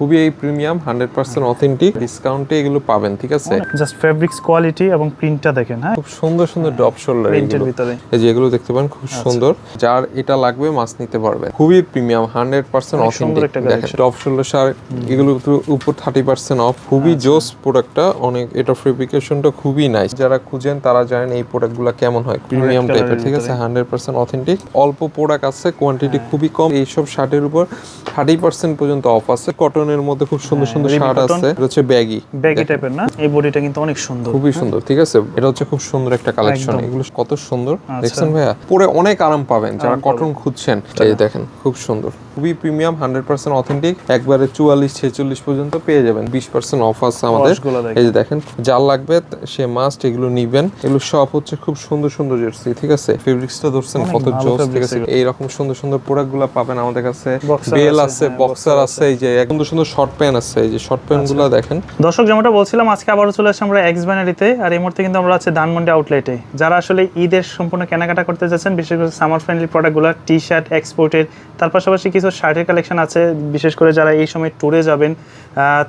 খুবই এই premium hundred percent authentic ডিসকাউন্টে এগুলো পাবেন ঠিক আছে? জাস্ট ফেব্রিক্স কোয়ালিটি এবং প্রিন্টটা দেখেন হ্যাঁ? খুব সুন্দর সুন্দর ড্রপ শোল্ডার প্রিন্টের ভিতরে। এই যে এগুলো দেখতে পারেন খুব সুন্দর। যার এটা লাগবে মাছ নিতে পারবে খুবই প্রিমিয়াম হান্ড্রেড পার্সেন্ট অথেন্টিক দেখেন। টপ শোল্ডার শার্ট এগুলো উপর থার্টি পার্সেন্ট অফ খুবই আচ্ছা। জোস প্রোডাক্টটা অনেক এটা ফেব্রিকেশনটা খুবই নাইস যারা খুঁজেন তারা জানেন এই প্রোডাক্টগুলো কেমন হয়। প্রিমিয়াম টাইপের ঠিক আছে। হান্ড্রেড পার্সেন্ট অথেন্টিক অল্প প্রোডাক্ট আছে কোয়ান্টিটি হ্যাঁ। খুবই কম। এইসব শার্টের উপর থার্টি পার্সেন্ট পর্যন্ত অফ আছে। কটনের মধ্যে খুব সুন্দর সুন্দর শার্ট হ্যাঁ, আছে। এটা হচ্ছে ব্যাগি। ব্যাগি টাইপের না? এই বডিটা কিন্তু অনেক সুন্দর। খুবই সুন্দর ঠিক আছে? এটা হচ্ছে খুব সুন্দর একটা কালেকশন এগুলো কত সুন্দর। আচ্ছা। দেখছেন ভাইয়া? পরে অনেক আরাম পাবেন যারা কটন খুঁজছেন। এই দেখেন খুব সুন্দর। খুবই প্রিমিয়াম হান্ড্রেড পার্সেন্ট অথেন্টিক একবারে চুয়াল্লিশ ছেচল্লিশ পর্যন্ত পেয়ে যাবেন। বিশ পার্সেন্ট অফ আছে আমাদের। এই যে দেখেন যার লাগবে সে মাস্ট এগুলো নিবেন। এগুলো সব হচ্ছে খুব সুন্দর সুন্দর জার্সি ঠিক আছে? ফেব্রিক্সটা ধরছেন কত জোস ঠিক আছে। এইরকম সুন্দর সুন্দর প্রোডাক্টগুলো পাবেন আমাদের কাছে। বেল আছে, আছে হ্যাঁ, বক্সার আছে এই যে সুন্দর সুন্দর শর্ট প্যান্ট আছে এই যে শর্ট প্যান্টগুলো দেখেন। দর্শক যেমনটা বলছিলাম আজকে আবারও চলে আসছি আমরা এক্স ব্যানারিতে আর এই মুহূর্তে কিন্তু আমরা আছে ধানমন্ডি আউটলেটে যারা আসলে ঈদের সম্পূর্ণ কেনাকাটা করতে যাচ্ছেন বিশেষ করে সামার ফ্রেন্ডলি প্রোডাক্টগুলো টি শার্ট এক্সপোর্টের তার পাশাপাশি কিছু শার্টের কালেকশন আছে। বিশেষ করে যারা এই সময় ট্যুরে যাবেন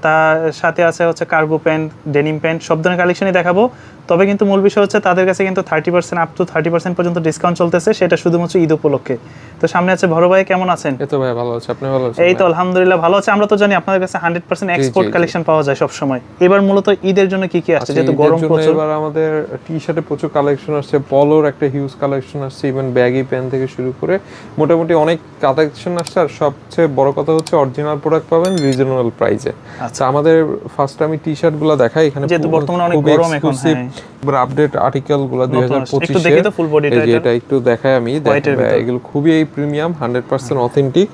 তার সাথে আছে হচ্ছে কার্গো প্যান্ট ডেনিম প্যান্ট সব ধরনের কালেকশনই দেখাবো। তবে কিন্তু মূল বিষয় হচ্ছে তাদের কাছে কিন্তু thirty percent up to thirty percent পর্যন্ত ডিসকাউন্ট চলতেছে সেটা শুধুমাত্র ঈদ উপলক্ষে। তো সামনে আছে ভরো ভাই কেমন আছেন? এই তো ভাই ভালো আছে আপনি ভালো আছেন? এই তো আলহামদুলিল্লাহ ভালো আছে। আমরা তো জানি আপনাদের কাছে হান্ড্রেড পার্সেন্ট এক্সপোর্ট জি, জি। কালেকশন পাওয়া যায় সব সময় এবার মূলত ঈদের জন্য কি কি আসছে আচ্ছা, যেহেতু গরম প্রচুর। এবার আমাদের টি শার্টে প্রচুর কালেকশন আসছে পলোর একটা হিউজ কালেকশন আসছে ইভেন ব্যাগি প্যান থেকে শুরু করে মোটামুটি অনেক কালেকশন আসছে। আর সবচেয়ে বড় কথা হচ্ছে অরিজিনাল প্রোডাক্ট পাবেন রিজনেবল প্রাইসে আচ্ছা আমাদের ফার্স্ট আমি টি শার্টগুলো দেখাই এখানে যেহেতু বর্তমানে অনেক গরম এখন, হ্যাঁ। আপডেট আর্টিকেলগুলো দুই হাজার নতুন আসছে। একটু দেখি তো body এই এটা। একটু দেখাই আমি। এগুলো খুবই প্রিমিয়াম হান্ড্রেড পার্সেন্ট অথেন্টিক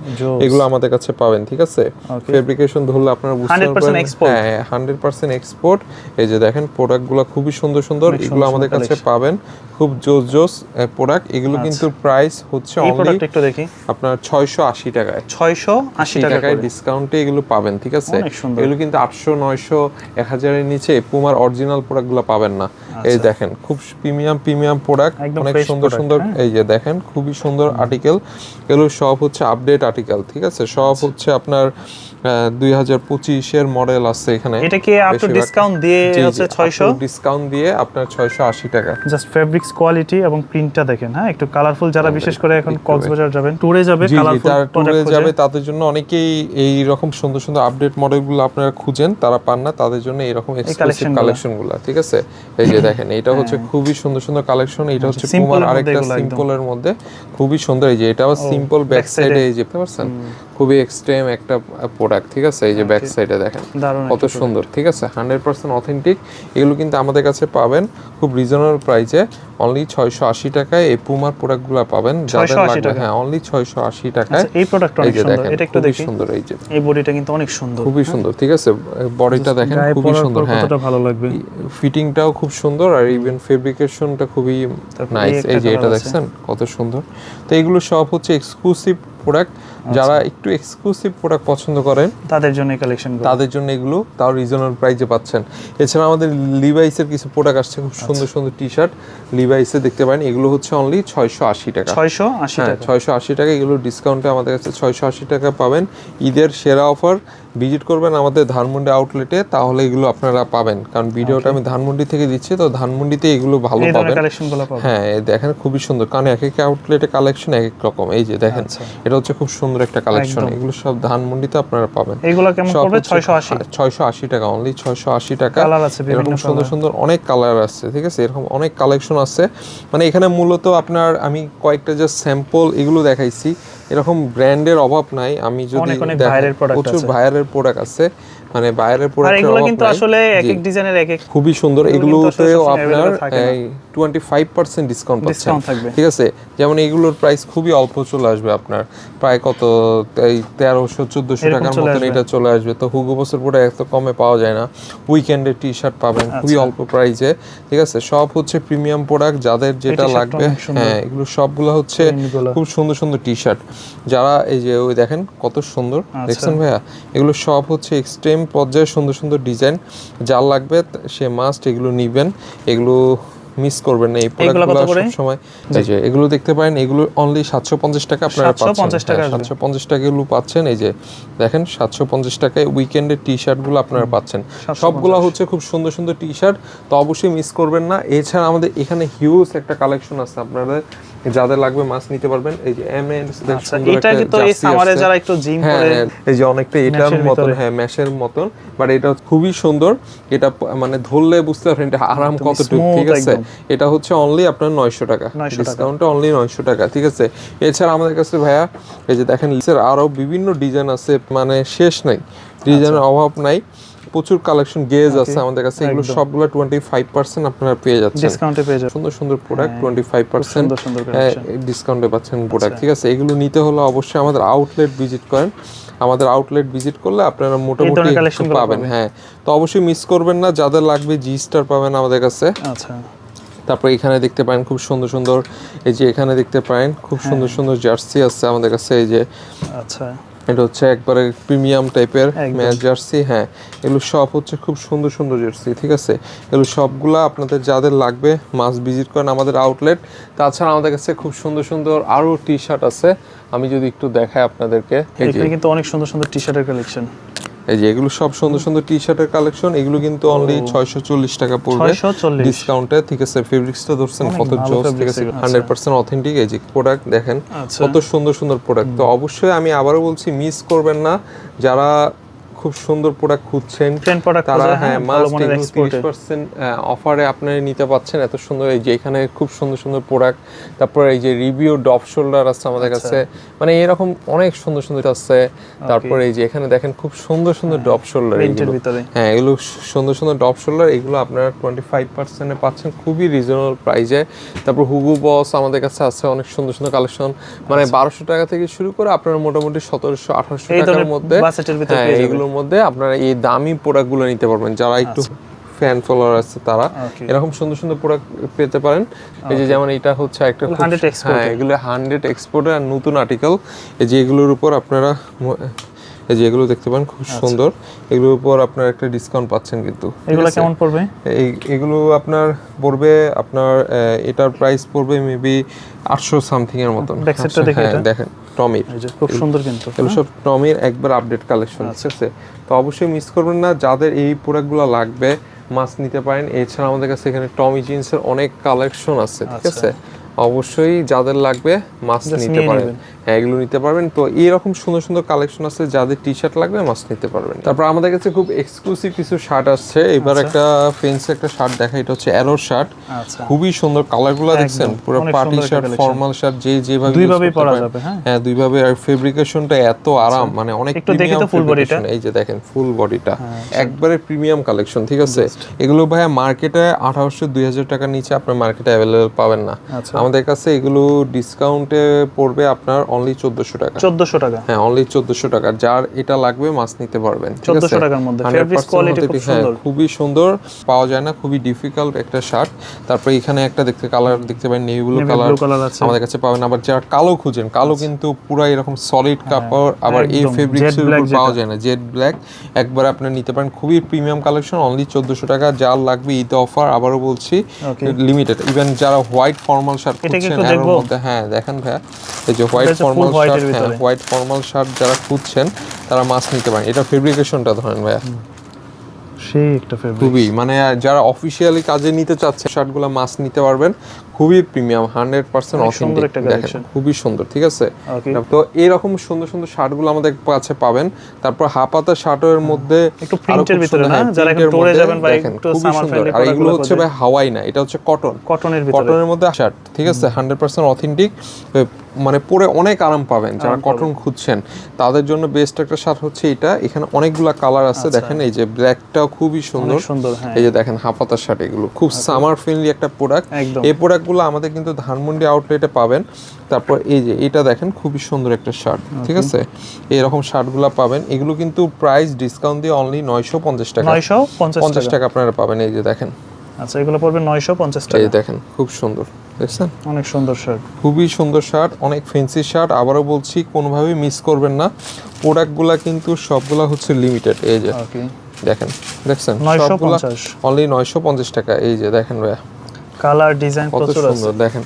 এগুলো আমাদের কাছে পাবেন ঠিক আছে? ফেব্রিকেশন ধরলে আপনারা বুঝতে 100% পারবেন হ্যাঁ হান্ড্রেড পার্সেন্ট এক্সপোর্ট এই যে দেখেন প্রোডাক্টগুলো খুবই সুন্দর সুন্দর এগুলো আমাদের কাছে পাবেন। খুব জোস জোস প্রোডাক্ট এগুলো কিন্তু প্রাইস হচ্ছে অনলি প্রোডাক্ট একটু দেখি। আপনার ছয়শো আশি টাকায়। ছয়শো আশি আশি টাকা টাকায় ডিসকাউন্টে এগুলো পাবেন ঠিক আছে? এগুলো কিন্তু আটশো নয়শো এক হাজারের নিচে পুমার অরিজিনাল প্রোডাক্টগুলো পাবেন না। এই দেখেন খুব প্রিমিয়াম প্রিমিয়াম প্রোডাক্ট আচ্ছা। অনেক সুন্দর সুন্দর হ্যাঁ। এই যে দেখেন খুবই সুন্দর আর্টিকেল এগুলো সব হচ্ছে আপডেট আর্টিকেল ঠিক আছে? সব আচ্ছা। হচ্ছে আপনার দুই হাজার পঁচিশের মডেল আছে এখানে। এটা কি আপ ডিসকাউন্ট দিয়ে হচ্ছে ছয়শো? ডিসকাউন্ট দিয়ে আপনার ছয়শো আশি টাকা। জাস্ট ফেব্রিক্স কোয়ালিটি এবং প্রিন্টটা দেখেন হ্যাঁ? একটু কালারফুল যারা বিশেষ করে এখন কক্সবাজার যাবেন ট্যুরে যাবে কালারফুল ট্যুরে যাবে তাদের জন্য অনেকেই এই রকম সুন্দর সুন্দর আপডেট মডেলগুলো আপনারা খুঁজেন তারা পান না তাদের জন্য এরকম এক্সক্লুসিভগুলো। কালেকশনগুলো ঠিক আছে? এই যে দেখেন এটা হচ্ছে খুবই সুন্দর সুন্দর কালেকশন এটা হচ্ছে Simple পুমার আরেকটা। সিম্পলের মধ্যে খুবই সুন্দর এই যে এটা আবার সিম্পল ব্যাক সাইডে। এই যে পারছেন? খুবই এক্সট্রিম একটা প্রোডাক্ট ঠিক আছে? এই যে ব্যাক সাইডে দেখেন কত সুন্দর ঠিক আছে? হান্ড্রেড পার্সেন্ট অথেন্টিক এগুলো কিন্তু আমাদের কাছে পাবেন খুব রিজনেবল প্রাইসে অনলি ছয়শো আশি টাকায় এই পুমার প্রোডাক্টগুলো পাবেন। যাদের লাগবে হ্যাঁ অনলি ছয়শো আশি টাকায়। আচ্ছা, এই প্রোডাক্ট অনেক সুন্দর এটা একটু দেখি। সুন্দর এই যে। এই বডিটা কিন্তু অনেক সুন্দর খুবই সুন্দর ঠিক আছে? বডিটা দেখেন খুবই সুন্দর হ্যাঁ। কতটা ভালো লাগবে। ফিটিংটাও খুব সুন্দর আর ইভেন ফেব্রিকেশনটা খুবই নাইস এই যে এটা দেখছেন কত সুন্দর। তো এগুলো সব হচ্ছে এক্সক্লুসিভ প্রোডাক্ট। যারা একটু এক্সক্লুসিভ প্রোডাক্ট পছন্দ করেন তাদের জন্য কালেকশন তাদের জন্য এগুলো তাও রিজনেবল প্রাইসে পাচ্ছেন। এছাড়া আমাদের লিভাইসের কিছু প্রোডাক্ট আসছে খুব আচ্ছা। সুন্দর সুন্দর টি শার্ট লিভাইসে দেখতে পারেন এগুলো হচ্ছে অনলি ছয়শো আশি টাকা। ছয়শো আশি হ্যাঁ টাকা। ছয়শো আশি টাকা এগুলো ডিসকাউন্টে আমাদের কাছে ছয়শো আশি টাকা পাবেন। ঈদের সেরা অফার ভিজিট করবেন আমাদের ধানমন্ডি আউটলেটে তাহলে এগুলো আপনারা পাবেন। কারণ ভিডিওটা আমি ধানমন্ডি থেকে দিচ্ছি তো ধানমন্ডিতে এগুলো ভালো পাবেন। হ্যাঁ দেখেন খুবই সুন্দর। কারণ এক এক আউটলেটে কালেকশন এক এক রকম। এই যে দেখেন আচ্ছা। এটা হচ্ছে খুব সুন্দর একটা কালেকশন এগুলো সব ধানমন্ডিতে আপনারা পাবেন। এইগুলো কেমন পড়বে? আশি। ছয়শো আশি টাকা অনলি ছয়শো আশি টাকা। কালার আছে এরকম সুন্দর সুন্দর অনেক কালার আছে ঠিক আছে? এরকম অনেক কালেকশন আছে। মানে এখানে মূলত আপনার আমি কয়েকটা যে স্যাম্পল এগুলো দেখাইছি। এরকম ব্র্যান্ডের অভাব নাই আমি যদি প্রচুর। ভাইয়ারের প্রোডাক্ট আছে মানে বাইরের আর এগুলো কিন্তু আসলে এক এক ডিজাইনের এক এক খুবই সুন্দর। এগুলোতেও আপনার available থাকে না। টোয়েন্টি ফাইভ পার্সেন্ট ডিসকাউন্ট পাচ্ছেন। ঠিক আছে? যেমন এগুলোর প্রাইস খুবই অল্প চলে আসবে আপনার। প্রায় কত? এই তেরোশো চোদ্দশো এরকম টাকার চলে আসবে। এটা চলে আসবে। তো হুগো বছর পরে এত কমে পাওয়া যায় না। উইকেন্ডের টি শার্ট পাবেন খুবই আচ্ছা। অল্প প্রাইসে ঠিক আছে? সব হচ্ছে প্রিমিয়াম প্রোডাক্ট যাদের যেটা লাগবে হ্যাঁ এগুলো সবগুলো হচ্ছে খুব সুন্দর সুন্দর টি শার্ট যারা এই যে ওই দেখেন কত সুন্দর। আচ্ছা। দেখছেন ভাইয়া? এগুলো সব হচ্ছে এক্সট্রিম পর্যায়ে সুন্দর সুন্দর ডিজাইন যার লাগবে সে মাস্ট এগুলো নিবেন এগুলো মিস করবেন না। এই প্রোডাক্টগুলো? সবসময় এই যে এগুলো দেখতে পারেন এগুলো অনলি সাতশো পঞ্চাশ টাকা আপনারা 750 টাকা আসবে। সাতশো পঞ্চাশ টাকা এগুলো পাচ্ছেন। এই যে দেখেন সাতশো পঞ্চাশ টাকায় উইকেন্ডের টি শার্টগুলো আপনারা পাচ্ছেন। 750 সবগুলো হচ্ছে খুব সুন্দর সুন্দর টি শার্ট তো অবশ্যই মিস করবেন না। এছাড়া আমাদের এখানে হিউজ একটা কালেকশন আছে আপনাদের। যাদের লাগবে মাছ নিতে পারবেন। এই যে এম এন আচ্ছা এটা কিন্তু এই সামারে যারা একটু জিম হ্যাঁ করে এই যে অনেকটা এটার মতন হ্যাঁ ম্যাশের মতন বাট এটা খুবই সুন্দর। এটা মানে ধরলে বুঝতে পারবেন এটা আরাম কতটুকু ঠিক আছে? এটা হচ্ছে অনলি আপনার নয়শো টাকা। 900 টাকা। ডিসকাউন্টে অনলি নয়শো টাকা ঠিক আছে? এছাড়া আমাদের কাছে ভাইয়া এই যে দেখেন লিসের আরও বিভিন্ন ডিজাইন আছে মানে শেষ নাই। ডিজাইনের আচ্ছা। অভাব নাই। প্রচুর কালেকশন গেজ আছে আমাদের কাছে এগুলো সবগুলো টোয়েন্টি ফাইভ পার্সেন্ট আপনারা পেয়ে যাচ্ছেন। ডিসকাউন্টে পেয়ে যাবেন। সুন্দর সুন্দর প্রোডাক্ট ফাইভ পার্সেন্ট সুন্দর সুন্দর। ডিসকাউন্টে পাচ্ছেন প্রোডাক্ট আচ্ছা। ঠিক আছে? এগুলো নিতে হলে অবশ্যই আমাদের আউটলেট ভিজিট করেন। আমাদের আউটলেট ভিজিট করলে আপনারা মোটামুটি পাবেন। হ্যাঁ। তো অবশ্যই মিস করবেন না যাদের লাগবে জি স্টার পাবেন আমাদের কাছে। আচ্ছা। তারপর এখানে দেখতে পারেন খুব সুন্দর সুন্দর এই যে এখানে দেখতে পারেন খুব হ্যাঁ। সুন্দর সুন্দর জার্সি আছে আমাদের কাছে এই যে আচ্ছা। এটা হচ্ছে একবারে প্রিমিয়াম টাইপের। ম্যাচ জার্সি হ্যাঁ। এগুলো সব হচ্ছে খুব সুন্দর সুন্দর জার্সি ঠিক আছে? এগুলো সবগুলো আপনাদের যাদের লাগবে মাস ভিজিট করেন আমাদের আউটলেট। তাছাড়া আমাদের কাছে খুব সুন্দর সুন্দর আরও টি শার্ট আছে। আমি যদি একটু দেখাই আপনাদেরকে। এখানে কিন্তু অনেক সুন্দর সুন্দর টি শার্টের কালেকশন এই যে এগুলো সব সুন্দর সুন্দর টি শার্টের কালেকশন এগুলো কিন্তু অনলি ছয়শো চল্লিশ টাকা পড়বে। 640 ডিসকাউন্টে ঠিক আছে ফেব্রিক্সটা ধরছেন কত জোস ঠিক আছে? এগুলো। হান্ড্রেড পার্সেন্ট অথেন্টিক এই যে প্রোডাক্ট দেখেন আচ্ছা। কত সুন্দর সুন্দর প্রোডাক্ট তো অবশ্যই আমি আবারও বলছি মিস করবেন না। যারা খুব সুন্দর প্রোডাক্ট খুঁজছেন। ট্রেন প্রোডাক্ট তারা হ্যাঁ ভালো মাস্ট তিরিশ পার্সেন্ট অফারে আপনারা নিতে পাচ্ছেন। এত সুন্দর এই যে এখানে খুব সুন্দর সুন্দর প্রোডাক্ট তারপর এই যে রিভিউ ডপ শোল্ডার আছে আমাদের আচ্ছা। কাছে। মানে এরকম অনেক সুন্দর সুন্দর আছে। তারপর এই যে এখানে দেখেন খুব সুন্দর সুন্দর ডপ শোল্ডার হ্যাঁ এগুলো সুন্দর সুন্দর ডপ শোল্ডার এগুলো আপনারা টোয়েন্টি ফাইভ পার্সেন্টে পাচ্ছেন খুবই রিজনেবল প্রাইসে তারপর হুগু বস আমাদের কাছে আছে অনেক সুন্দর সুন্দর কালেকশন মানে বারোশো টাকা থেকে শুরু করে আপনারা মোটামুটি সতেরোশো আঠারোশো টাকার মধ্যে হ্যাঁ এগুলোর মধ্যে আপনারা এই দামি প্রোডাক্টগুলো নিতে পারবেন। যারা একটু ফ্যান ফলোয়ার আছে তারা। এরকম সুন্দর সুন্দর প্রোডাক্ট পেতে পারেন। এই যে যেমন এটা হচ্ছে একটা এগুলো খুব- 100 export হ্যাঁ এগুলো হান্ড্রেড এক্সপোর্টের আর নতুন আর্টিকেল এই যে এগুলোর উপর আপনারা এই যে এগুলো দেখতে পান খুব আচ্ছা। সুন্দর। এগুলোর উপর আপনার একটা ডিসকাউন্ট পাচ্ছেন কিন্তু এগুলো কেমন পড়বে? এই এগুলো আপনার পড়বে আপনার এটার প্রাইস পড়বে মেবি আটশো সামথিং এর মতন। দেখি হ্যাঁ। দেখেন। টমির খুব সুন্দর কিন্তু এগুলো সব টমির একবার আপডেট কালেকশন আচ্ছা। ঠিক আছে তো অবশ্যই মিস করবেন না যাদের এই প্রোডাক্টগুলো লাগবে মাছ নিতে পারেন এছাড়া আমাদের কাছে এখানে টমি জিন্সের অনেক কালেকশন আছে ঠিক আচ্ছা। আছে অবশ্যই যাদের লাগবে মাছ নিতে পারেন। হ্যাঁ এগুলো নিতে পারবেন। তো এইরকম সুন্দর সুন্দর কালেকশন আছে যাদের টি শার্ট লাগবে মাছ নিতে পারবেন। তারপর আমাদের কাছে খুব এক্সক্লুসিভ কিছু শার্ট আসছে। এবার আচ্ছা। একটা ফেন্সে একটা শার্ট দেখা এটা হচ্ছে অ্যারোর শার্ট আচ্ছা। খুবই সুন্দর কালারগুলো দেখছেন পুরো পার্টি শার্ট ফর্মাল শার্ট যে যেভাবে use দুইভাবেই পরা যাবে, হ্যাঁ? হ্যাঁ দুইভাবে আর ফেব্রিকেশনটা এত আরাম মানে অনেক একটু দেখি তো premium full body টা। এই যে দেখেন ফুল বডিটা হ্যাঁ, একবারে প্রিমিয়াম কালেকশন ঠিক আছে? এগুলো ভাইয়া মার্কেটে আঠারোশো দুই হাজার টাকার নিচে আপনার মার্কেটে অ্যাভেলেবল পাবেন না। আচ্ছা। আমাদের কাছে এগুলো ডিসকাউন্টে পড়বে আপনার অনলি চোদ্দশো টাকা। চোদ্দশো টাকা। হ্যাঁ অনলি চোদ্দশো টাকা। যার এটা লাগবে মাছ নিতে পারবেন ঠিক 1400 আছে? টাকার মধ্যে। 100% Fabrics quality খুব authentic, হ্যাঁ, খুবই সুন্দর। পাওয়া যায় না খুবই ডিফিকাল্ট একটা শার্ট তারপরে এখানে একটা দেখতে কালার দেখতে পারেন navy blue colour blue color আছে। আমাদের কাছে পাবেন। আবার যারা কালো খুঁজেন কালো কিন্তু পুরো এরকম সলিড কাপড়। আবার এই হ্যাঁ, ফেব্রিক্স পাওয়া যায় না জেড ব্ল্যাক একবার আপনি নিতে পারেন খুবই প্রিমিয়াম কালেকশন অনলি চোদ্দশো টাকা। যার লাগবে ঈদ অফার আবারও বলছি লিমিটেড ইভেন যারা হোয়াইট ফর্মাল শার্ট খুঁজছেন হ্যাঁ দেখেন ভাইয়া। এই যে হোয়াইট ফর্মাল শার্ট হ্যাঁ হোয়াইট ফর্মাল শার্ট যারা খুঁজছেন তারা মাছ নিতে পারেন। এটা ফেব্রিকেশনটা ধরেন ভাইয়া। সেই একটা ফেব্রিক খুবই মানে যারা অফিসিয়ালি কাজে নিতে চাচ্ছে শার্টগুলো মাছ নিতে পারবেন। খুবই প্রিমিয়াম হান্ড্রেড পার্সেন্ট অথেন্টিক দেখেন খুবই সুন্দর ঠিক আছে? তো এরকম সুন্দর সুন্দর শার্টগুলো আমাদের কাছে পাবেন। তারপর হাপাতা শার্টের মধ্যে একটু এর ভিতরে না? হ্যাঁ, যারা এখন print এর tour এ মধ্যে যাবেন বা একটু summer আর এগুলো হচ্ছে ভাই হাওয়াই না এটা হচ্ছে কটন কটনের ভিতরে। কটনের মধ্যে শার্ট ঠিক আছে? হান্ড্রেড পার্সেন্ট অথেন্টিক মানে পরে অনেক আরাম পাবেন যারা কটন খুঁজছেন। তাদের জন্য বেস্ট একটা শার্ট হচ্ছে এটা। এখানে অনেকগুলা কালার আছে দেখেন এই যে ব্ল্যাকটাও খুবই সুন্দর। সুন্দর হ্যাঁ। এই যে দেখেন হাফাতার শার্ট এগুলো। খুব সামার ফ্রেন্ডলি একটা প্রোডাক্ট। এই প্রোডাক্টগুলো আমাদের কিন্তু ধানমন্ডি আউটলেটে পাবেন। তারপর এই যে এটা দেখেন খুবই সুন্দর একটা শার্ট ঠিক আছে? এরকম শার্টগুলো পাবেন। এগুলো কিন্তু প্রাইস ডিসকাউন্ট দিয়ে অনলি নয়শো পঞ্চাশ টাকা। নয়শো পঞ্চাশ টাকা। আপনারা পাবেন এই যে দেখেন। আচ্ছা এগুলো পড়বে নয়শো পঞ্চাশ টাকা। যে দেখেন খুব সুন্দর দেখছেন? অনেক সুন্দর শার্ট খুবই সুন্দর শার্ট অনেক ফেন্সি শার্ট আবারও বলছি কোনোভাবেই মিস করবেন না। প্রোডাক্টগুলা কিন্তু সবগুলা হচ্ছে লিমিটেড এই যে। দেখেন দেখছেন? 950 অনলি নয়শো পঞ্চাশ টাকা এই যে দেখেন ভাইয়া। কালার ডিজাইন প্রচুর আছে। সুন্দর দেখেন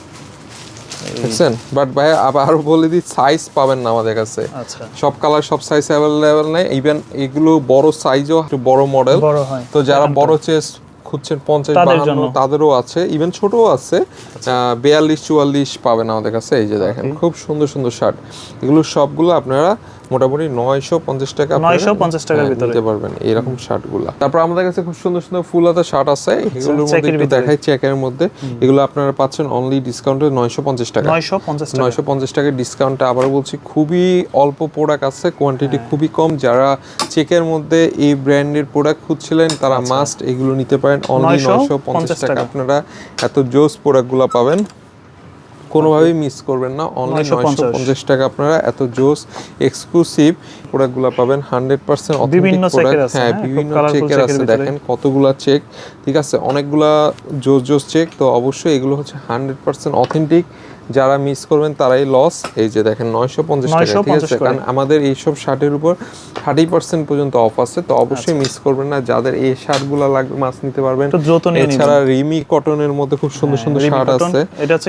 দেখছেন? বাট ভাই আবার বলে দিই সাইজ পাবেন না আমাদের কাছে। আচ্ছা। সব কালার সব সাইজ অ্যাভেলেবেল নেই। ইভেন এগুলো বড় সাইজও একটু বড় মডেল বড় হয়। তো যারা বড় চেস খুঁজছেন পঞ্চাশ বাহান্ন। আচ্ছা। তাদেরও আছে। ইভেন ছোটও আছে। বিয়াল্লিশ চুয়াল্লিশ পাবেন আমাদের কাছে। এই যে দেখেন খুব সুন্দর সুন্দর শার্ট এগুলো সবগুলো আপনারা মোটামুটি নয়শো পঞ্চাশ টাকা আপনারা, 950 টাকার হ্যাঁ, ভিতরে। নিতে পারবেন এরকম তারপর আমাদের কাছে খুব সুন্দর সুন্দর ফুল হাতা শার্ট আছে। এগুলোর মধ্যে একটু দেখাই চেকের মধ্যে। এগুলো আপনারা পাচ্ছেন অনলি ডিসকাউন্টে নয়শো পঞ্চাশ টাকা। নয়শো পঞ্চাশ নয়শো পঞ্চাশ টাকার ডিসকাউন্টে আবারও বলছি খুবই অল্প প্রোডাক্ট আছে কোয়ান্টিটি হ্যাঁ। খুবই কম। যারা চেকের মধ্যে এই ব্র্যান্ডের প্রোডাক্ট খুঁজছিলেন তারা মাস্ট এগুলো নিতে পারেন অনলি 950 নয়শো পঞ্চাশ টাকা। টাকা। আপনারা এত জোস প্রোডাক্টগুলো পাবেন। কোনোভাবেই মিস করবেন না। অনলাইন নয়শো পঞ্চাশ। টাকা আপনারা এত জোস এক্সক্লুসিভ প্রোডাক্টগুলো পাবেন হান্ড্রেড পার্সেন্ট বিভিন্ন হ্যাঁ হ্যাঁ, বিভিন্ন চেকের আছে দেখেন কতগুলা চেক ঠিক আছে অনেকগুলা জোস জোস চেক তো অবশ্যই এগুলো হচ্ছে হান্ড্রেড পার্সেন্ট অথেন্টিক যারা মিস করবেন তারাই লস এই যে দেখেন নয়শো পঞ্চাশ টাকা ঠিক আছে? কারণ আমাদের এইসব শার্টের উপর থার্টি পার্সেন্ট পর্যন্ত অফ আছে তো অবশ্যই আচ্ছা। মিস করবেন না। যাদের এই শার্টগুলো লাগবে মাছ নিতে পারবেন এছাড়া রিমি কটনের মধ্যে খুব সুন্দর হ্যাঁ, সুন্দর শার্ট আছে।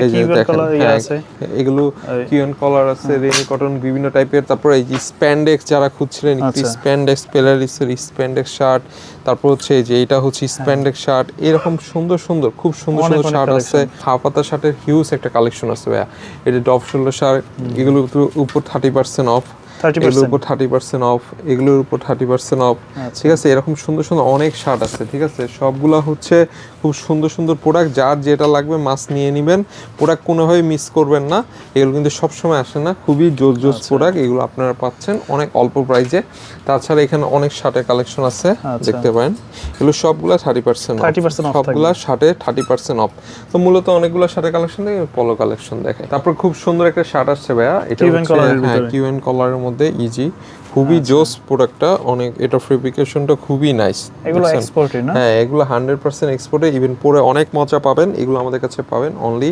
এই যে দেখেন, colour ইয়ে হ্যাঁ, আছে। এগুলো এই- কিউএন কলার আছে রেমি কটন বিভিন্ন টাইপের তারপর এই যে স্প্যান্ডেক্স যারা খুঁজছিলেন আচ্ছা। স্প্যান্ডেক্স পেলারিসের স্প্যান্ডেক্স শার্ট তারপর হচ্ছে এই যে এটা হচ্ছে স্প্যান্ডেক শার্ট এরকম সুন্দর সুন্দর খুব সুন্দর সুন্দর শার্ট আছে। হাফাতা শার্টের হিউজ একটা কালেকশন আছে ভাইয়া। এটা ডফ শোল্ডার শার্ট এগুলোর উপর- থার্টি পার্সেন্ট অফ এগুলোর উপর থার্টি পার্সেন্ট অফ এগুলোর উপর থার্টি পার্সেন্ট অফ। ঠিক আছে এরকম সুন্দর সুন্দর অনেক শার্ট আছে ঠিক আছে? সবগুলা হচ্ছে খুব সুন্দর সুন্দর প্রোডাক্ট যার যেটা লাগবে মাছ নিয়ে নেবেন। প্রোডাক্ট কোনোভাবে মিস করবেন না। এগুলো কিন্তু সবসময় আসে না। খুবই জোস আচ্ছা। প্রোডাক্ট এগুলো আপনারা পাচ্ছেন অনেক অল্প প্রাইসে তাছাড়া এখানে অনেক শার্টের কালেকশন আছে আচ্ছা। দেখতে পারেন। এগুলো সবগুলা থার্টি পার্সেন্ট 30% off সবগুলা শার্টে থার্টি পার্সেন্ট অফ তো মূলত অনেকগুলো শার্টের কালেকশন দেখে পলো কালেকশন দেখে তারপর খুব সুন্দর একটা শার্ট আসছে ভাইয়া। এটা হ্যাঁ কিউএন কলারের মধ্যে ইজি খুবই জোস প্রোডাক্টটা অনেক এটা ফেব্রিকেশনটা খুবই নাইস এগুলো এক্সপোর্টে না? হ্যাঁ এগুলো হান্ড্রেড পার্সেন্ট এক্সপোর্টে ইভেন পরে অনেক মজা পাবেন এগুলো আমাদের কাছে পাবেন অনলি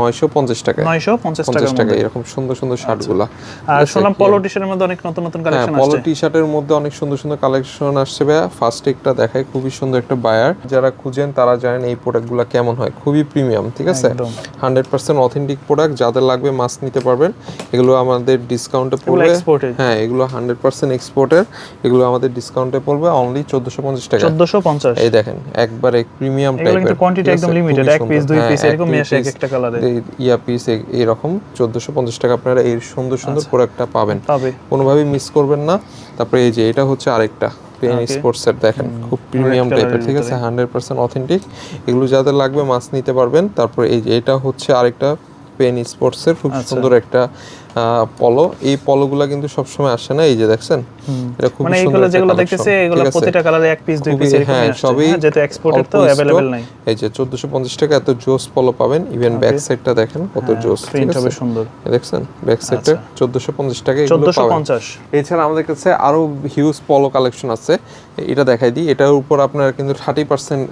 নয়শো পঞ্চাশ টাকা নয়শো পঞ্চাশ টাকা এরকম সুন্দর সুন্দর শার্টগুলা। আর শুনলাম পলো টি শার্টের মধ্যে অনেক নতুন নতুন হ্যাঁ কালেকশন পলো টি শার্টের মধ্যে অনেক সুন্দর সুন্দর কালেকশন আসছে ভাইয়া। ফার্স্ট একটা দেখায় খুবই সুন্দর একটা বায়ার যারা খুঁজেন তারা জানেন এই প্রোডাক্টগুলো কেমন হয়। খুবই প্রিমিয়াম ঠিক আছে। হান্ড্রেড পার্সেন্ট অথেন্টিক প্রোডাক্ট যাদের লাগবে মাছ নিতে পারবেন। এগুলো আমাদের ডিসকাউন্টে পড়বে। হ্যাঁ এগুলো হান্ড্রেড পার্সেন্ট এক্সপোর্টের এগুলো আমাদের ডিসকাউন্টে পড়বে অনলি চোদ্দশো পঞ্চাশ টাকা। চোদ্দশো পঞ্চাশ। এই দেখেন একবারে প্রিমিয়াম কিন্তু কোয়ান্টিটি একদম লিমিটেড এক পিস দুই পিস এরকম নিয়ে এক একটা কালারে ইয়া পিস এরকম চোদ্দশো পঞ্চাশ টাকা আপনারা এই সুন্দর সুন্দর আচ্ছা। প্রোডাক্টটা পাবেন। কোনোভাবেই মিস করবেন না। তারপরে এই যে এটা হচ্ছে আরেকটা পেন Okay. স্পোর্টস এর দেখেন খুব প্রিমিয়াম টাইপের ঠিক আছে? হান্ড্রেড পার্সেন্ট অথেন্টিক এগুলো যাদের লাগবে মাছ নিতে পারবেন। তারপরে এই যে এটা হচ্ছে আরেকটা পেন স্পোর্টস এর খুব আচ্ছা। সুন্দর একটা পলো এই পলোগুলা কিন্তু সবসময় আসে না। এই যে দেখছেন? মানে যেগুলো দেখতেছে এগুলো প্রতিটা কালারে এক পিস দুই পিস হ্যাঁ সবই হ্যাঁ, যেহেতু এক্সপোর্টেড তো stock। নাই। এই যে চোদ্দশো পঞ্চাশ টাকা এত জোস পলো পাবেন ইভেন ব্যাক সাইডটা দেখেন কত জোস প্রিন্ট হবে সুন্দর। দেখছেন? ব্যাক সাইডটা চোদ্দশো পঞ্চাশ টাকা এগুলো পাবেন। পঞ্চাশ। এছাড়া আমাদের কাছে আরও হিউজ পলো কালেকশন আছে। এটা দেখাই দিই এটার উপর আপনারা কিন্তু thirty percent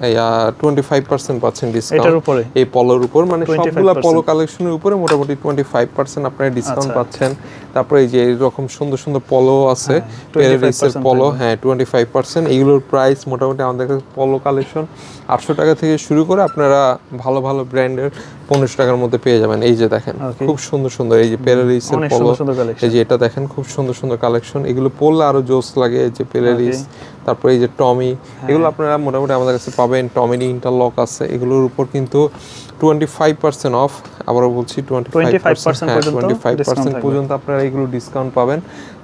twenty five percent পাচ্ছেন এটার ডিসকাউন্ট উপরে? এই পলোর উপর মানে 25% সবগুলা পলো কালেকশনের উপরে মোটামুটি টোয়েন্টি ফাইভ পার্সেন্ট আপনারা ডিসকাউন্ট আচ্ছা। পাচ্ছেন। তারপরে এই যে এরকম সুন্দর সুন্দর পলো আছে 25% প্যারাডিসের পলো হ্যাঁ টোয়েন্টি ফাইভ পার্সেন্ট এইগুলোর প্রাইস মোটামুটি আমাদের কাছে পলো কালেকশন আটশো টাকা থেকে শুরু করে আপনারা ভালো ভালো ব্র্যান্ডের পনেরোশো টাকার মধ্যে পেয়ে যাবেন। এই যে দেখেন খুব সুন্দর সুন্দর এই যে প্যারাডিসের পলো এই যে এটা দেখেন খুব সুন্দর সুন্দর কালেকশন এগুলো পরলে আরও জোস লাগে এই যে পেলারিস তারপরে এই যে টমি হ্যাঁ। এগুলো আপনারা মোটামুটি আমাদের কাছে পাবেন টমিনি ইন্টারলক আছে এগুলোর উপর কিন্তু টোয়েন্টি ফাইভ পার্সেন্ট অফ আবারও বলছি টোয়েন্টি ফাইভ পার্সেন্ট পর্যন্ত আপনারা এগুলো ডিসকাউন্ট পাবেন।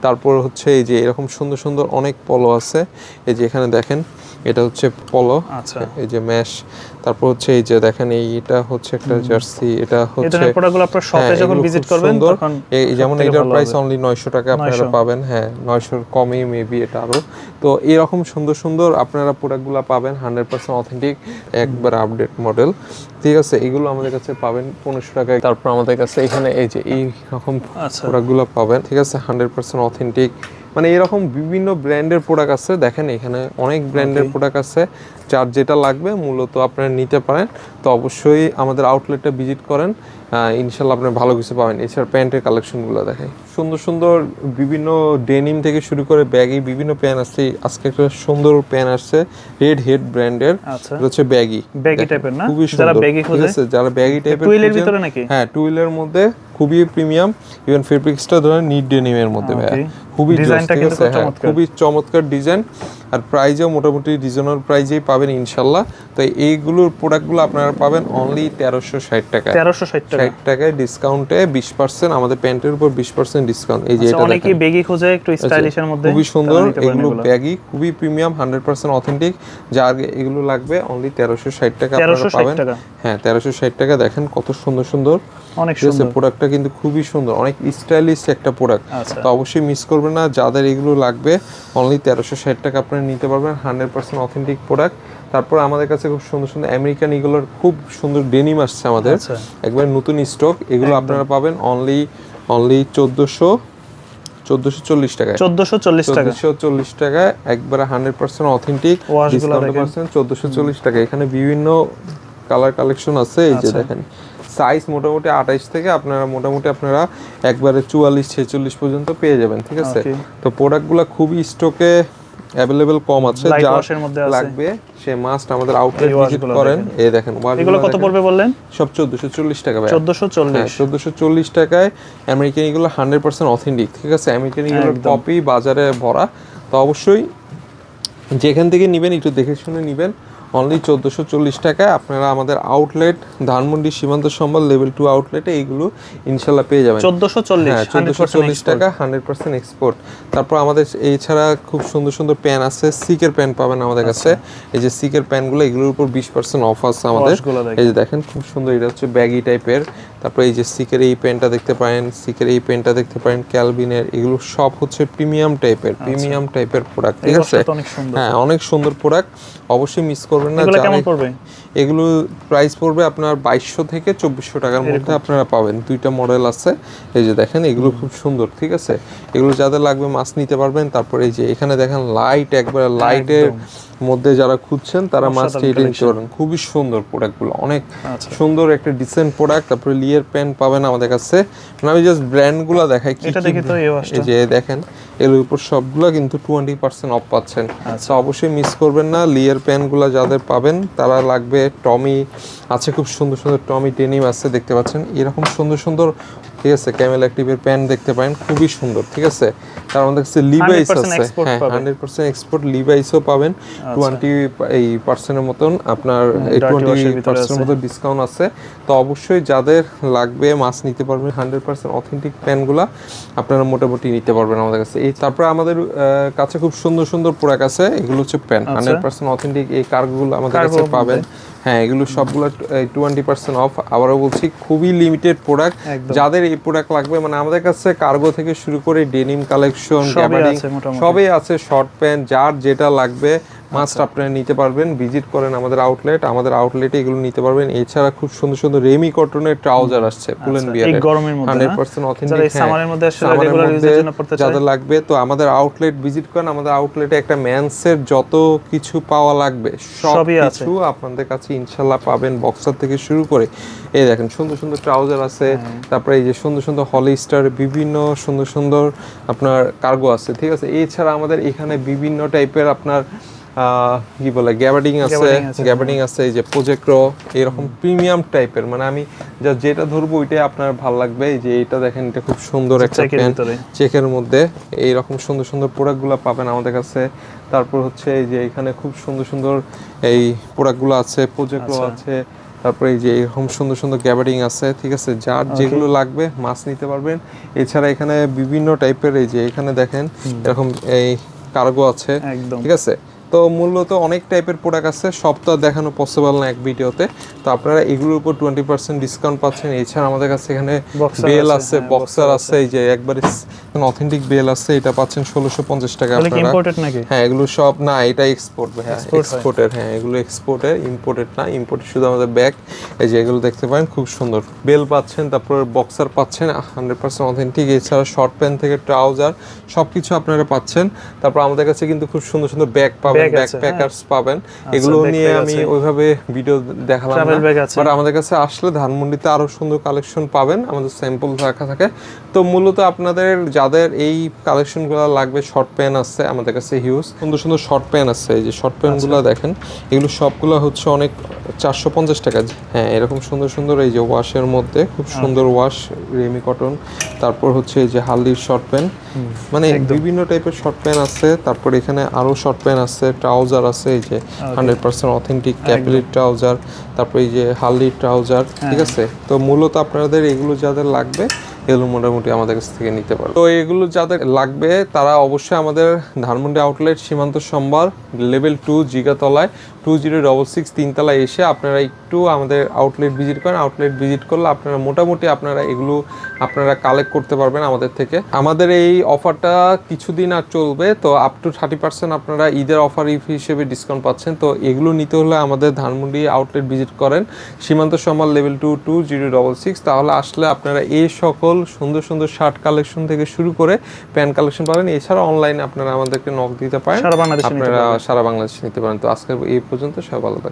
তারপর হচ্ছে এই যে এরকম সুন্দর সুন্দর অনেক পলো আছে। এই যে এখানে দেখেন এটা হচ্ছে পলো আচ্ছা। এই যে ম্যাশ তারপর হচ্ছে এই যে দেখেন এই এটা হচ্ছে একটা জার্সি এটা হচ্ছে প্রোডাক্টগুলো আপনার শপে যখন ভিজিট করবেন। তখন এই যেমন এটার প্রাইস অনলি নয়শো টাকা আপনারা 900 পাবেন হ্যাঁ নয়শোর কমই মেবি এটা আরও। তো এরকম সুন্দর সুন্দর আপনারা প্রোডাক্টগুলো পাবেন হান্ড্রেড পার্সেন্ট অথেন্টিক একবার আপডেট মডেল ঠিক আছে এগুলো আমাদের কাছে পাবেন পনেরোশো টাকায়। তারপর আমাদের কাছে এখানে এই যে এই রকম আচ্ছা প্রোডাক্টগুলো পাবেন ঠিক আছে হান্ড্রেড পার্সেন্ট অথেন্টিক মানে এরকম বিভিন্ন ব্র্যান্ডের প্রোডাক্ট আছে। দেখেন এখানে অনেক ব্র্যান্ডের প্রোডাক্ট আছে। যার যেটা লাগবে মূলত আপনারা নিতে পারেন। তো অবশ্যই আমাদের আউটলেটটা ভিজিট করেন। ইনশাল্লাহ আপনি ভালো কিছু পাবেন। এছাড়া প্যান্টের কালেকশনগুলো দেখাই। সুন্দর সুন্দর বিভিন্ন ডেনিম থেকে শুরু করে ব্যাগি বিভিন্ন প্যান আসছে আজকে একটা সুন্দর প্যান আসছে রেড হেড ব্র্যান্ডের আচ্ছা। হচ্ছে ব্যাগি type এর না? খুবই যারা ঠিক খোঁজে? যারা ব্যাগি টাইপের টুইলের ভিতরে নাকি? হ্যাঁ টুইলের মধ্যে খুবই প্রিমিয়াম ইভেন ফেব্রিক্সটা ধরেন নিট ডেনিমের মধ্যে ভাইয়া। খুবই ডিজাইনটা ঠিক কিন্তু আছে? খুব হ্যাঁ চমৎকার। খুবই চমৎকার ডিজাইন আর প্রাইজও মোটামুটি রিজনেবল প্রাইজেই পাবেন ইনশাল্লাহ। তো এইগুলোর প্রোডাক্টগুলো আপনারা পাবেন অনলি তেরোশো ষাট টাকায়। তেরোশো ষাট টাকা ষাট টাকায় ডিসকাউন্টে বিশ পার্সেন্ট আমাদের প্যান্টের উপর বিশ পার্সেন্ট ডিসকাউন্ট এই যে এটা দেখেন। বেগি খোঁজে একটু স্টাইলিশের মধ্যে খুবই সুন্দর এগুলো। ব্যাগি খুবই প্রিমিয়াম হান্ড্রেড পার্সেন্ট অথেন্টিক যার এগুলো লাগবে অনলি তেরোশো ষাট টাকা আপনারা পাবেন। হ্যাঁ তেরোশো ষাট টাকা দেখেন কত সুন্দর সুন্দর। অনেক সুন্দর। প্রোডাক্টটা কিন্তু খুবই সুন্দর অনেক স্টাইলিশ একটা প্রোডাক্ট আচ্ছা। তো অবশ্যই মিস করবেন না যাদের এগুলো লাগবে অনলি তেরোশো ষাট টাকা আপনারা নিতে পারবেন হান্ড্রেড পার্সেন্ট অথেন্টিক প্রোডাক্ট তারপর আমাদের কাছে খুব সুন্দর সুন্দর আমেরিকান এগুলোর খুব সুন্দর ডেনিম আসছে আমাদের। আচ্ছা। একবার নতুন স্টক এগুলো আপনারা পাবেন অনলি অনলি চোদ্দোশো চোদ্দোশো চল্লিশ টাকায়। চোদ্দশো চল্লিশ টাকা। চল্লিশ টাকায় একবারে হান্ড্রেড পার্সেন্ট অথেন্টিক। পার্সেন্ট চোদ্দোশো চল্লিশ টাকা এখানে বিভিন্ন কালার কালেকশন আছে এই যে আচ্ছা। দেখেন। সাইজ মোটামুটি আঠাইশ থেকে আপনারা মোটামুটি আপনারা একবারে চুয়াল্লিশ ছেচল্লিশ পর্যন্ত পেয়ে যাবেন ঠিক আছে. তো প্রোডাক্টগুলো খুবই স্টকে অ্যাভেলেবেল কম আছে যা লাগবে। সে মাস্ট আমাদের আউটলেট ভিজিট করেন। এই দেখেন এগুলো কত পড়বে বললেন? সব চোদ্দোশো চল্লিশ টাকা ভাই চোদ্দশো হ্যাঁ চল্লিশ চোদ্দোশো চল্লিশ টাকায় আমেরিকান এগুলো হান্ড্রেড পার্সেন্ট অথেন্টিক ঠিক আছে? আমেরিকান এগুলো। কপি বাজারে ভরা। তো অবশ্যই যেখান থেকে নেবেন একটু দেখে শুনে নেবেন। অনলি চোদ্দোশো চল্লিশ টাকায় আপনারা আমাদের আউটলেট ধানমন্ডি সীমান্ত সম্বল লেভেল টু আউটলেটে এইগুলো ইনশাল্লাহ পেয়ে যাবেন। চোদ্দশো চল্লিশ হ্যাঁ চোদ্দোশো চল্লিশ টাকা হান্ড্রেড পার্সেন্ট এক্সপোর্ট তারপর আমাদের এছাড়া খুব সুন্দর সুন্দর প্যান আছে সিকের প্যান পাবেন আমাদের কাছে। এই যে সিকের প্যানগুলো এগুলোর উপর বিশ পার্সেন্ট অফ আছে আমাদের। এই যে দেখেন খুব সুন্দর এটা হচ্ছে ব্যাগি টাইপের তারপর এই যে সিকের এই পেনটা দেখতে পারেন সিকের এই পেনটা দেখতে পারেন ক্যালভিনের এগুলো সব হচ্ছে প্রিমিয়াম টাইপের প্রিমিয়াম টাইপের প্রোডাক্ট ঠিক আছে? হ্যাঁ অনেক সুন্দর প্রোডাক্ট অবশ্যই মিস করবেন না কেমন পড়বে? এগুলো প্রাইস পড়বে আপনার বাইশশো থেকে চব্বিশশো টাকার মধ্যে আপনারা পাবেন। দুইটা মডেল আছে। এই যে দেখেন এগুলো খুব সুন্দর ঠিক আছে? এগুলো যাদের লাগবে মাছ নিতে পারবেন। তারপর এই যে এখানে দেখেন লাইট একবারে লাইটের মধ্যে যারা খুঁজছেন তারা মাছটা এটা নিতে পারবেন। খুবই সুন্দর প্রোডাক্টগুলো অনেক আচ্ছা। সুন্দর একটা ডিসেন্ট প্রোডাক্ট তারপরে লিয়ের প্যান্ট পাবেন আমাদের কাছে। মানে আমি জাস্ট ব্র্যান্ডগুলো দেখাই কি এই যে দেখেন এর উপর সবগুলো কিন্তু টোয়েন্টি পার্সেন্ট অফ পাচ্ছেন। আচ্ছা। অবশ্যই মিস করবেন না। লিয়ের প্যান্টগুলো যাদের পাবেন তারা লাগবে টমি আছে খুব সুন্দর সুন্দর টমি টেনিম আছে দেখতে পাচ্ছেন। এরকম সুন্দর সুন্দর ঠিক আছে ক্যামেল অ্যাক্টিভের প্যান্ট দেখতে পারেন খুবই সুন্দর ঠিক আছে? তার মধ্যে কাছে লিভাইস আছে। হ্যাঁ। হান্ড্রেড পার্সেন্ট এক্সপোর্ট লিভাইসও পাবেন। টোয়েন্টি এই পার্সেন্টের মতন আপনার টোয়েন্টি পার্সেন্টের। মতো ডিসকাউন্ট আছে। তো অবশ্যই যাদের লাগবে মাছ নিতে পারবেন হান্ড্রেড পার্সেন্ট অথেন্টিক প্যানগুলা আপনারা মোটামুটি নিতে পারবেন আমাদের কাছে। এই তারপরে আমাদের কাছে খুব সুন্দর সুন্দর প্রোডাক্ট আছে এগুলো হচ্ছে প্যান হান্ড্রেড পার্সেন্ট অথেন্টিক এই কার্গগুলো আমাদের কাছে পাবেন। হ্যাঁ এগুলো সবগুলো টোয়েন্টি পার্সেন্ট অফ আবারও বলছি খুবই লিমিটেড প্রোডাক্ট যাদের এই প্রোডাক্ট লাগবে মানে আমাদের কাছে কার্গো থেকে শুরু করে ডেনিম কালেকশন সবই সবই আছে শর্ট প্যান্ট যার যেটা লাগবে মাস্ট আপনারা নিতে পারবেন ভিজিট করেন আমাদের আউটলেট আমাদের আউটলেটে এগুলো নিতে পারবেন। এছাড়া খুব সুন্দর সুন্দর রেমি কটনের ট্রাউজার আসছে পুলেন আচ্ছা, বিয়ার। এই গরমের মধ্যে হান্ড্রেড না? পার্সেন্ট যারা অথেন্টিক এই সামারের মধ্যে আসলে রেগুলার ইউজের জন্য পড়তে যাদের লাগবে তো আমাদের আউটলেট ভিজিট করেন। আমাদের আউটলেটে একটা ম্যানসের যত কিছু পাওয়া লাগবে সব। কিছু আপনাদের কাছে ইনশাল্লাহ পাবেন বক্সার থেকে শুরু করে। এই দেখেন সুন্দর সুন্দর ট্রাউজার আছে। তারপরে এই যে সুন্দর সুন্দর হলিস্টার বিভিন্ন সুন্দর সুন্দর আপনার কার্গো আছে ঠিক আছে? এছাড়া আমাদের এখানে বিভিন্ন টাইপের আপনার কি বলে গ্যাবার্ডিং আছে Gabardine আছে, গ্যাবার্ডিং আছে এই যে প্রজেক্ট্রো এরকম প্রিমিয়াম টাইপের মানে আমি যা যেটা ধরবো ওইটাই আপনার ভালো লাগবে। এই যে এটা দেখেন এটা খুব সুন্দর একটা চেকের ভিতরে। চেকের মধ্যে এইরকম সুন্দর সুন্দর প্রোডাক্টগুলো পাবেন আমাদের কাছে। তারপর হচ্ছে এই যে এখানে খুব সুন্দর সুন্দর এই প্রোডাক্টগুলো আছে প্রজেক্টও আচ্ছা। আছে। তারপরে এই যে এরকম সুন্দর সুন্দর গ্যাবারিং আছে ঠিক আছে? যার যেগুলো লাগবে মাছ নিতে পারবেন। এছাড়া এখানে বিভিন্ন টাইপের এই যে এখানে দেখেন এরকম এই কার্গো আছে ঠিক আছে? তো মূলত অনেক টাইপের প্রোডাক্ট আছে সব তো দেখানো পসিবল না এক ভিডিওতে। তো আপনারা এগুলোর উপর টোয়েন্টি পার্সেন্ট ডিসকাউন্ট পাচ্ছেন। এছাড়া আমাদের কাছে এখানে বেল আছে, আছে হ্যাঁ, বক্সার আছে এই যে একবারে অথেন্টিক বেল আছে এটা পাচ্ছেন ষোলোশো পঞ্চাশ টাকা আপনারা। হ্যাঁ এগুলো সব না এটা এক্সপোর্ট হ্যাঁ এক্সপোর্টের হ্যাঁ। এগুলো এক্সপোর্টের ইম্পোর্টেড না ইম্পোর্টেড শুধু আমাদের ব্যাগ এই যে এগুলো দেখতে পারেন খুব সুন্দর। বেল পাচ্ছেন তারপর বক্সার পাচ্ছেন হান্ড্রেড পার্সেন্ট অথেন্টিক এছাড়া শর্ট প্যান্ট থেকে ট্রাউজার সব কিছু আপনারা পাচ্ছেন। তারপর আমাদের কাছে কিন্তু খুব সুন্দর সুন্দর ব্যাগ পাবেন। হ্যাঁ। পাবেন। এগুলো নিয়ে আমি ওইভাবে ভিডিও দেখালাম না। বাট আমাদের কাছে আসলে ধানমন্ডিতে আরও সুন্দর কালেকশন পাবেন। আমাদের স্যাম্পল রাখা থাকে। তো মূলত আপনাদের যাদের এই কালেকশনগুলো লাগবে শর্ট প্যান আছে আমাদের কাছে হিউজ সুন্দর সুন্দর শর্ট প্যান আছে। এই যে শর্ট প্যানগুলো আচ্ছা। দেখেন এগুলো সবগুলো হচ্ছে অনেক চারশো পঞ্চাশ টাকা। হ্যাঁ এরকম সুন্দর সুন্দর এই যে ওয়াশের মধ্যে খুব সুন্দর ওয়াশ রেমি কটন তারপর হচ্ছে এই যে হালদির শর্ট প্যান্ট মানে বিভিন্ন টাইপের শর্ট প্যান্ট আছে। তারপর এখানে আরও শর্ট প্যান্ট আছে। ট্রাউজার আছে এই যে হান্ড্রেড পার্সেন্ট অথেন্টিক ক্যাপিলির ট্রাউজার তারপরে এই যে হালদির ট্রাউজার ঠিক আছে? তো মূলত আপনাদের এগুলো যাদের লাগবে এগুলো মোটামুটি আমাদের কাছ থেকে নিতে পারবে। তো এগুলো যাদের লাগবে, তারা অবশ্যই আমাদের Dhanmondi outlet Shimanto Shambhar level two জিগাতলায় two zero double six তিনতলায় এসে আপনারা একটু আমাদের আউটলেট ভিজিট করেন। আউটলেট ভিজিট করলে আপনারা মোটামুটি আপনারা এগুলো আপনারা কালেক্ট করতে পারবেন আমাদের থেকে। আমাদের এই অফারটা কিছুদিন আর চলবে, তো আপ টু থার্টি পার্সেন্ট আপনারা ঈদের অফার হিসেবে ডিসকাউন্ট পাচ্ছেন। তো এগুলো নিতে হলে আমাদের ধানমন্ডি আউটলেট ভিজিট করেন। Shimanto Shambhar level two two zero double six তাহলে আসলে আপনারা এই সকল সুন্দর সুন্দর শার্ট কালেকশন থেকে শুরু করে প্যান্ট কালেকশন পাবেন। এছাড়া অনলাইনে আপনারা আমাদেরকে নক দিতে পারেন। সারা বাংলাদেশে নিতে আপনারা সারা বাংলাদেশে নিতে পারেন। তো আজকে এই পর্যন্ত সব ভালো থাকবেন।